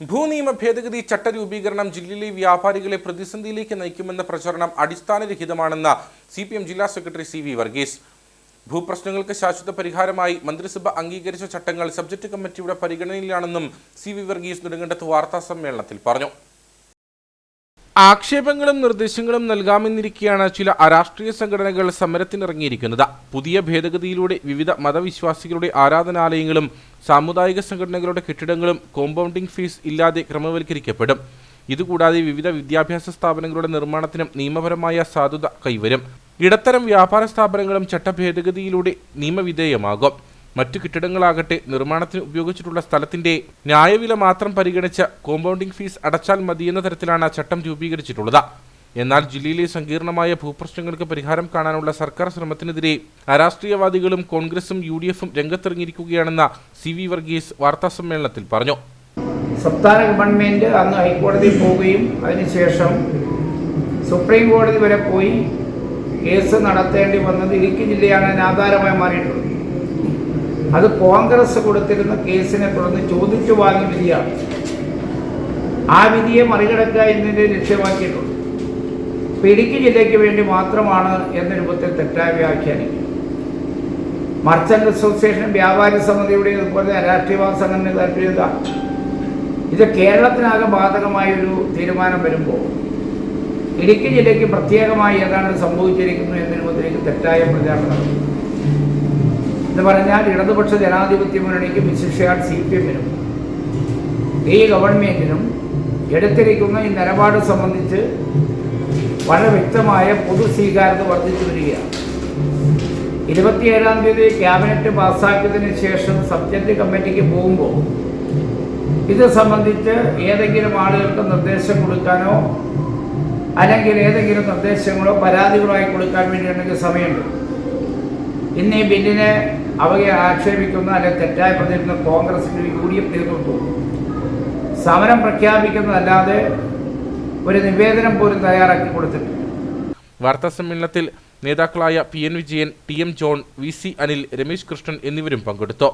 ഭൂനിയമ ഭേദഗതി ചട്ടരൂപീകരണം ജില്ലയിലെ വ്യാപാരികളെ പ്രതിസന്ധിയിലേക്ക് നയിക്കുമെന്ന പ്രചരണം അടിസ്ഥാനരഹിതമാണെന്ന് സി പി എം ജില്ലാ സെക്രട്ടറി സി വി വർഗീസ്. ഭൂപ്രശ്നങ്ങൾക്ക് ശാശ്വത പരിഹാരമായി മന്ത്രിസഭ അംഗീകരിച്ച ചട്ടങ്ങൾ സബ്ജക്ട് കമ്മിറ്റിയുടെ പരിഗണനയിലാണെന്നും സി വി വർഗീസ് നെടുങ്കണ്ടത്ത് വാർത്താ സമ്മേളനത്തിൽ പറഞ്ഞു. ആക്ഷേപങ്ങളും നിർദ്ദേശങ്ങളും നൽകാമെന്നിരിക്കെയാണ് ചില അരാഷ്ട്രീയ സംഘടനകൾ സമരത്തിനിറങ്ങിയിരിക്കുന്നത്. പുതിയ ഭേദഗതിയിലൂടെ വിവിധ മതവിശ്വാസികളുടെ ആരാധനാലയങ്ങളും സാമുദായിക സംഘടനകളുടെ കെട്ടിടങ്ങളും കോമ്പൗണ്ടിംഗ് ഫീസ് ഇല്ലാതെ ക്രമവൽക്കരിക്കപ്പെടും. ഇതുകൂടാതെ വിവിധ വിദ്യാഭ്യാസ സ്ഥാപനങ്ങളുടെ നിർമ്മാണത്തിനും നിയമപരമായ സാധുത കൈവരും. ഇടത്തരം വ്യാപാര സ്ഥാപനങ്ങളും ചട്ടഭേദഗതിയിലൂടെ നിയമവിധേയമാകും. മറ്റു കെട്ടിടങ്ങളാകട്ടെ നിർമ്മാണത്തിന് ഉപയോഗിച്ചിട്ടുള്ള സ്ഥലത്തിന്റെ ന്യായവില മാത്രം പരിഗണിച്ച് കോമ്പൗണ്ടിംഗ് ഫീസ് അടച്ചാൽ മതിയെന്ന തരത്തിലാണ് ചട്ടം രൂപീകരിച്ചിട്ടുള്ളത്. എന്നാൽ ജില്ലയിലെ സങ്കീർണമായ ഭൂപ്രശ്നങ്ങൾക്ക് പരിഹാരം കാണാനുള്ള സർക്കാർ ശ്രമത്തിനെതിരെ അരാഷ്ട്രീയവാദികളും കോൺഗ്രസും യു ഡി എഫും രംഗത്തിറങ്ങിയിരിക്കുകയാണെന്ന് സി വി വർഗീസ് വാർത്താസമ്മേളനത്തിൽ പറഞ്ഞു. സംസ്ഥാന ഗവൺമെന്റ് അന്ന് ഹൈക്കോടതിയിൽ പോവുകയും അതിനുശേഷം സുപ്രീം കോടതി വരെ പോയി കേസ് നടത്തേണ്ടി വന്നത് ഇടുക്കി ജില്ലയാണ് ആധാരമായി മാറിയിട്ടുള്ളത് അത് കോൺഗ്രസ് കൊടുത്തിരുന്ന കേസിനെ തുടർന്ന് ചോദിച്ചു വാങ്ങിയ വിധിയാണ്. ആ വിധിയെ മറികടക്കുക എന്നതിനെ ലക്ഷ്യമാക്കിയിട്ടുള്ളൂ ഇടുക്കി ജില്ലയ്ക്ക് വേണ്ടി മാത്രമാണ് എന്ന രൂപത്തിൽ തെറ്റായ വ്യാഖ്യാനിക്കും മർച്ചന്റ് അസോസിയേഷൻ വ്യാപാരി സമിതിയുടെ അതുപോലെ രാഷ്ട്രീയ സംഘടന താല്പര്യം ഇതാ. കേരളത്തിനാകെ ബാധകമായൊരു തീരുമാനം വരുമ്പോൾ ഇടുക്കി ജില്ലയ്ക്ക് പ്രത്യേകമായി ഏതാണ്ട് സംഭവിച്ചിരിക്കുന്നു എന്ന രൂപത്തിലേക്ക് തെറ്റായ പ്രചാരണം എന്ന് പറഞ്ഞാൽ ഇടതുപക്ഷ ജനാധിപത്യ മുന്നണിക്കും വിശിഷ്യാൽ സി പി എമ്മിനും ഈ ഗവൺമെന്റിനും എടുത്തിരിക്കുന്ന ഈ നിലപാട് സംബന്ധിച്ച് വളരെ വ്യക്തമായ പൊതു സ്വീകാര്യത വർദ്ധിച്ചു വരികയാണ്. ഇരുപത്തിയേഴാം തീയതി ക്യാബിനറ്റ് പാസ്സാക്കിയതിന് ശേഷം സബ്ജക്റ്റ് കമ്മിറ്റിക്ക് പോകുമ്പോൾ ഇത് സംബന്ധിച്ച് ഏതെങ്കിലും ആളുകൾക്ക് നിർദ്ദേശം കൊടുക്കാനോ അല്ലെങ്കിൽ ഏതെങ്കിലും നിർദ്ദേശങ്ങളോ പരാതികളായി കൊടുക്കാൻ വേണ്ടിയുണ്ടെങ്കിൽ സമയമുണ്ട്. ഇന്ന് ഈ ബില്ലിനെ അവയെ ആക്ഷേപിക്കുന്ന അല്ലെങ്കിൽ തെറ്റായി പ്രതികരിക്കുന്ന കോൺഗ്രസിന്റെ യു ഡി എഫ് നേതൃത്വവും സമരം പ്രഖ്യാപിക്കുന്നതല്ലാതെ ഒരു നിവേദനം പോലും തയ്യാറാക്കി കൊടുത്തിട്ടില്ല. വാർത്താ സമ്മേളനത്തിൽ നേതാക്കളായ P N Vijayan T M John V C Anil Ramesh Krishnan എന്നിവരും പങ്കെടുത്തു.